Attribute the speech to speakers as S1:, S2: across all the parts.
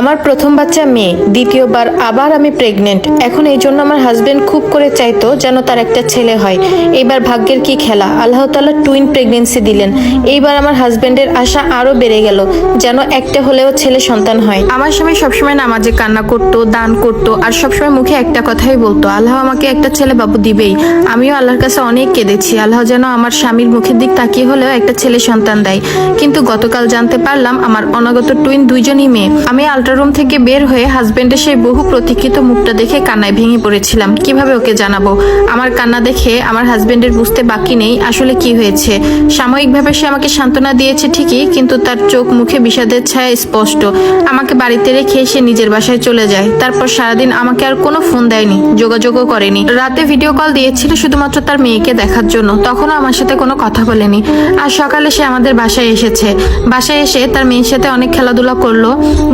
S1: আমার প্রথম বাচ্চা মেয়ে, দ্বিতীয়বার আবার আমি প্রেগনেন্ট এখন এই জন্য আমার হাজবেন্ড খুব করে চাইতো যেন তার একটা ছেলে হয়। এইবার ভাগ্যের কি খেলা? আল্লাহ তাআলা টুইন প্রেগনেন্সি দিলেন। এইবার আমার হাজবেন্ডের আশা আরও বেড়ে গেল, যেন একটা হলেও ছেলে সন্তান হয়। আমার স্বামী সবসময় নামাজে কান্না করতো, দান করতো, আর সবসময় মুখে একটা কথাই বলতো, আল্লাহ আমাকে একটা ছেলে বাবু দিবেই। আমিও আল্লাহর কাছে অনেক কেঁদেছি। আল্লাহ যেন আমার স্বামীর মুখের দিক তাকিয়ে হলেও একটা ছেলে সন্তান দেয়। কিন্তু গতকাল জানতে পারলাম, আমার অনাগত টুইন দুইজনই মেয়ে। আমি আল্ট্রারুম থেকে বের হয়ে হাজবেন্ডের সেই বহু প্রতীক্ষিত মুখটা দেখে কান্নায় ভেঙে পড়েছিলাম। কীভাবে ওকে জানাব? আমার কান্না দেখে আমার হাজবেন্ডের বুঝতে বাকি নেই, আসলে কি হয়েছে? সাময়িকভাবে সে আমাকে সান্ত্বনা দিয়েছে ঠিকই, কিন্তু তার চোখ মুখে বিষাদের ছায়া স্পষ্ট। আমাকে বাড়িতে রেখে সে নিজের বাসায় চলে যায়। তারপর সারাদিন আমাকে আর কোনো ফোন দেয়নি, যোগাযোগও করেনি। রাতে ভিডিও কল দিয়েছিল শুধুমাত্র তার মেয়েকে দেখার জন্য, তখনও আমার সাথে কোনো কথা বলেনি। আর সকালে সে আমাদের বাসায় এসেছে। বাসায় এসে তার মেয়ের সাথে অনেক খেলাধুলা করল।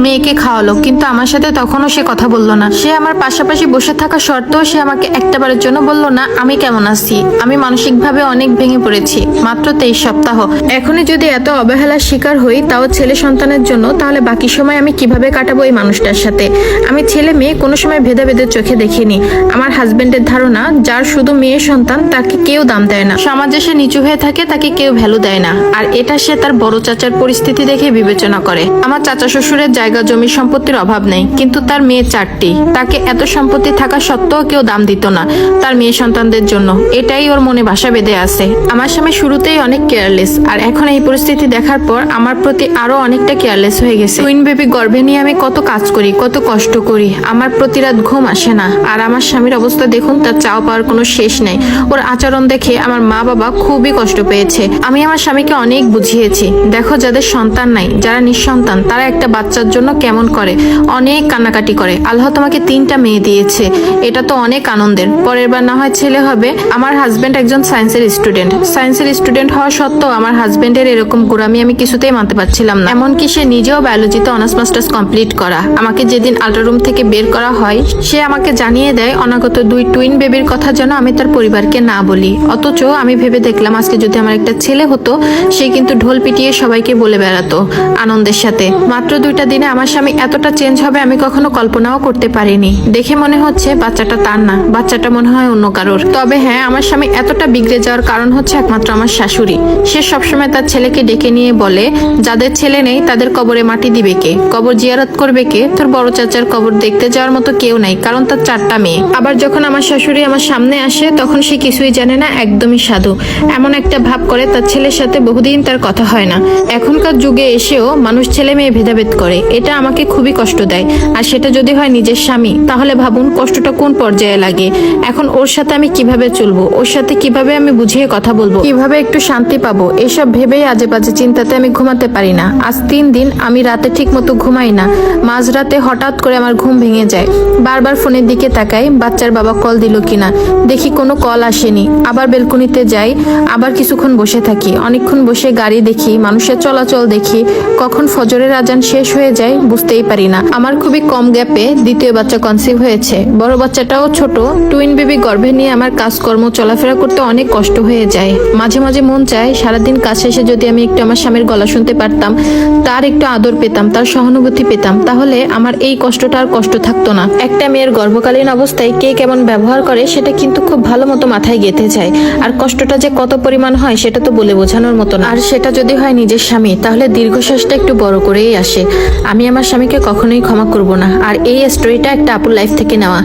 S1: মেয়েকে খাওয়ালো, কিন্তু আমার সাথে তখনও সে কথা বলল না। সে আমার পাশাপাশি বসে থাকা সত্ত্বেও সে আমাকে একটাবারের জন্য বলল, না, আমি কেমন আছি? আমি মানসিকভাবে অনেক ভেঙে পড়েছি, মাত্র তেইশ সপ্তাহ। এখনই যদি এত অবহেলার শিকার হই, তাও ছেলে সন্তানের জন্য, তাহলে বাকি সময় আমি কীভাবে কাটাবো এই মানুষটার সাথে? আমি ছেলে মেয়ে, কোনো সময় ভেদাভেদের চোখে দেখিনি। আমার হাজবেন্ডের ধারণা, যার শুধু মেয়ে সন্তান, তাকে কেউ দাম দেয় না। সমাজে সে নিচু হয়ে থাকে, তাকে কেউ ভ্যালু দেয় না। আর এটা সে তার বড় চাচার পরিস্থিতি দেখে বিবেচনা করে। আমার চাচা শ্বশুরের জায়গা জমি সম্পত্তির অভাব নেই, কিন্তু তার মেয়ে চারটি। তাকে এত সম্পত্তি থাকা সত্ত্বেও কেউ দাম দিত না তার মেয়ে সন্তানদের জন্য। এটাই ওর মনে বাসা বেঁধে আছে। আমার স্বামী শুরুতেই অনেক কেয়ারলেস, আর এখন এই পরিস্থিতি দেখার পর আমার প্রতি আরও অনেকটা কেয়ারলেস হয়ে গেছে। টুইন বেবি গর্ভে নিয়ে আমি কত কাজ করি, কত কষ্ট করি। আমার প্রতি রাত ঘুম আসে না, আর আমার স্বামীর অবস্থা দেখুন, তার চাও পাওয়ার কোনো শেষ নেই। ওর আচরণ দেখে আমার মা বাবা খুবই কষ্ট পেয়েছে। আমি আমার স্বামীকে অনেক বুঝিয়েছি, দেখো যাদের সন্তান নাই, যারা নিঃসন্তান, তারা একটা বাচ্চার জন্য কেমন করে, অনেক কান্নাকাটি করে। আল্লাহ তোমাকে তিনটা মেয়ে দিয়েছে। এটা তো অনেক আনন্দের। পরের বার না হয় ছেলে হবে। আমার হাজবেন্ড একজন সায়েন্সের স্টুডেন্ট সায়েন্সের স্টুডেন্ট হওয়া সত্ত্বেও আমার হাজবেন্ডের এরকম গোড়ামি আমি কিছুতেই মানতে পারছিলাম না। এমনকি সে নিজেও বায়োলজিতে অনার্স মাস্টার্স কমপ্লিট করা। আমাকে যেদিন আল্ট্রারুম থেকে বের করা হয়, সে আমাকে জানিয়ে দেয়, অনাগত দুই টুইন বেবির কথা যেন আমি তার পরিবারকে না বলি। অথচ আমি ভেবে দেখলাম, আজকে যদি আমার একটা ছেলে হতো, সে কিন্তু ঢোল পিটিয়ে সবাইকে বলে বেড়াতো আনন্দের সাথে। মাত্র দুইটা দিনে আমার স্বামী এতটা চেঞ্জ হবে আমি কখনো কল্পনাও করতে পারিনি। দেখে মনে হচ্ছে বাচ্চাটা তার না, বাচ্চাটা মনে হয় অন্য কারোর। তবে হ্যাঁ আমার স্বামী এতটা বিগড়ে যাওয়ার কারণ হচ্ছে একমাত্র আমার শাশুড়ি। সে সবসময় তার ছেলেকে ডেকে নিয়ে বলে, যাদের ছেলে নেই, তাদের কবরে মাটি দিবে কে? কবর জিয়ারত করবে কে? তোর বড় চাচার কবর দেখতে যাওয়ার মতো কেউ নাই, কারণ তার চারটা মেয়ে। আবার যখন আমার শাশুড়ি আমার সামনে আসে, তখন সে কিছুই জানে না, একদমই সাধু। এমন একটা ভাব করে তার ছেলের সাথে বহুদিন তার কথা হয় না। এখনকার যুগে এসেও মানুষ ছেলে মেয়ে ভেদাভেদ করে। এটা আমাকে খুবই কষ্ট দেয়। আর সেটা যদি হয় নিজের স্বামী, তাহলে ভাবুন কষ্টটা কোন পর্যায়ে লাগে। এখন ওর সাথে আমি কীভাবে চলবো? ওর সাথে কীভাবে আমি বুঝিয়ে কথা বলব? কীভাবে একটু শান্তি পাবো? এসব ভেবেই আজে বাজে চিন্তাতে আমি ঘুমাতে পারি না। আজ তিন দিন আমি রাতে ঠিক মতো ঘুমাই না। মাঝরাতে হঠাৎ করে আমার ঘুম ভেঙে যায়। বারবার ফোনের দিকে তাকাই, বাচ্চার বাবা কল দিল কিনা। দেখি কোনো কল আসেনি। আবার বেলকুনিতে যাই, আবার কিছুক্ষণ বসে থাকি। অনেকক্ষণ বসে গাড়ি দেখি, মানুষের চলাচল দেখি। কখন ফজরের আজান শেষ হয়ে যায় বুঝতেই পারি না। আমার খুবই কম গ্যাপে দ্বিতীয় বাচ্চা কনসিভ হয়েছে। বড় বাচ্চাটাও ছোট। টুইন বেবি গর্ভে নিয়ে আমার কাজকর্ম, চলাফেরা করতে অনেক কষ্ট হয়ে যায়। মাঝে মাঝে মন চায় সারাদিন কাজ শেষে যদি আমি একটু আমার স্বামীর গলা শুনতে পারতাম, তার একটু আদর পেতাম, তার সহানুভূতি পেতাম, তাহলে আমার এই কষ্টটা আর কষ্ট থাকতো না। একটা মেয়ের গর্ভকালীন অবস্থায় কে কেমন ব্যবহার করে সেটা কিন্তু খুব ভালো মতো মাথায় গেঁথে যায়। আর কষ্টটা যে কত পরিমাণ হয় সেটা তো বলে বোঝানোর মতো না। আর সেটা যদি হয় নিজের স্বামী, তাহলে দীর্ঘশ্বাসটা একটু বড় করেই আসে। আমি আমার স্বামীকে কখনোই ক্ষমা করব না। আর এই স্টোরিটা একটা আপুর লাইফ থেকে নেওয়া।